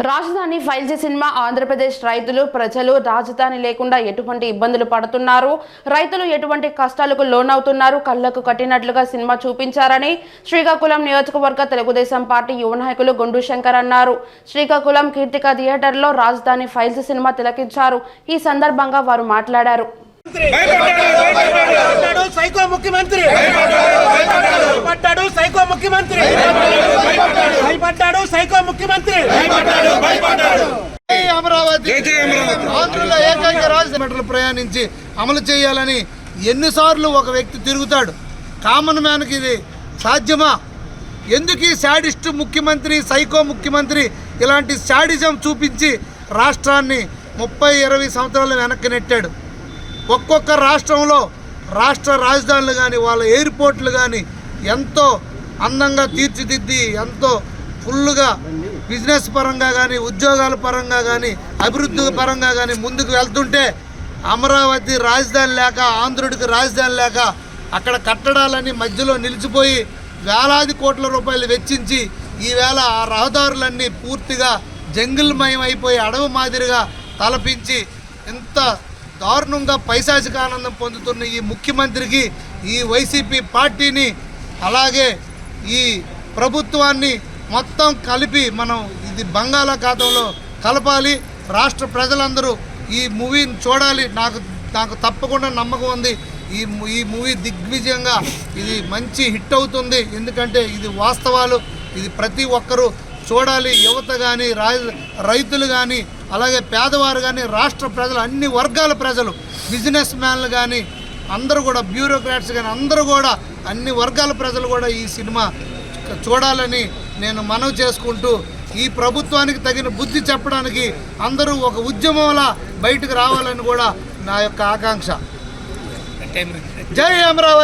రాజధాని file cinema Andhra Pradesh రైతులు ప్రజలు రాజధాని లేకుండా ఎటువంటి ఇబ్బందులు పడుతున్నారు? రైతులు ఎటువంటి కష్టాలకు లోనవుతున్నారు? కళ్ళకు కట్టినట్లుగా సినిమా చూపించారని శ్రీకాకుళం నియోజకవర్గ తెలుగుదేశం పార్టీ యువ నాయకులు గుండు శంకర్ అన్నారు. శ్రీకాకుళం కీర్తిక థియేటర్లో రాజధాని ఫైల్స్ సినిమా తిలకించారు. ఈ సందర్భంగా వారు మాట్లాడారు. సైకో ముఖ్యమంత్రి. సైకో ముఖ్యమంత్రి. సైకో ముఖ్యమంత్రి. ఆంధ్రుల ఏకైక రాజధాని ప్రయాణించి అమలు చేయాలని ఎన్నిసార్లు ఒక వ్యక్తి తిరుగుతాడు. కామన్ మ్యాన్కి ఇది సాధ్యమా? ఎందుకు ఈ శాడిస్ట్ ముఖ్యమంత్రి సైకో ముఖ్యమంత్రి ఇలాంటి శాడిజం చూపించి రాష్ట్రాన్ని ముప్పై ఇరవై సంవత్సరాలు వెనక్కి నెట్టాడు? ఒక్కొక్క రాష్ట్రంలో రాష్ట్ర రాజధానులు కానీ వాళ్ళ ఎయిర్పోర్ట్లు కానీ ఎంతో అందంగా తీర్చిదిద్ది ఎంతో ఫుల్గా బిజినెస్ పరంగా కానీ ఉద్యోగాల పరంగా కానీ అభివృద్ధి పరంగా కానీ ముందుకు వెళ్తుంటే అమరావతి రాజధాని లేక ఆంధ్రుడికి రాజధాని లేక అక్కడ కట్టడాలన్నీ మధ్యలో నిలిచిపోయి వేలాది కోట్ల రూపాయలు వెచ్చించి ఈవేళ ఆ రహదారులన్నీ పూర్తిగా జంగిల్మయం అయిపోయి అడవి మాదిరిగా తలపించి ఇంత దారుణంగా పైశాచిక ఆనందం పొందుతున్న ఈ ముఖ్యమంత్రికి ఈ వైసీపీ పార్టీని అలాగే ఈ ప్రభుత్వాన్ని మొత్తం కలిపి మనం ఇది బంగాళాఖాతంలో కలపాలి. రాష్ట్ర ప్రజలందరూ ఈ మూవీని చూడాలి. నాకు నాకు తప్పకుండా నమ్మకం ఉంది. ఈ ఈ మూవీ దిగ్విజయంగా ఇది మంచి హిట్ అవుతుంది. ఎందుకంటే ఇది వాస్తవాలు. ఇది ప్రతి ఒక్కరూ చూడాలి. యువత కానీ రైతులు కానీ అలాగే పేదవారు కానీ రాష్ట్ర ప్రజలు అన్ని వర్గాల ప్రజలు బిజినెస్ మ్యాన్లు కానీ అందరూ కూడా బ్యూరోక్రాట్స్ కానీ అందరూ కూడా అన్ని వర్గాల ప్రజలు కూడా ఈ సినిమా చూడాలని నేను మనవి చేసుకుంటూ ఈ ప్రభుత్వానికి తగిన బుద్ధి చెప్పడానికి అందరూ ఒక ఉద్యమంలా బయటకు రావాలని కూడా నా యొక్క ఆకాంక్ష. జై అమరావతి!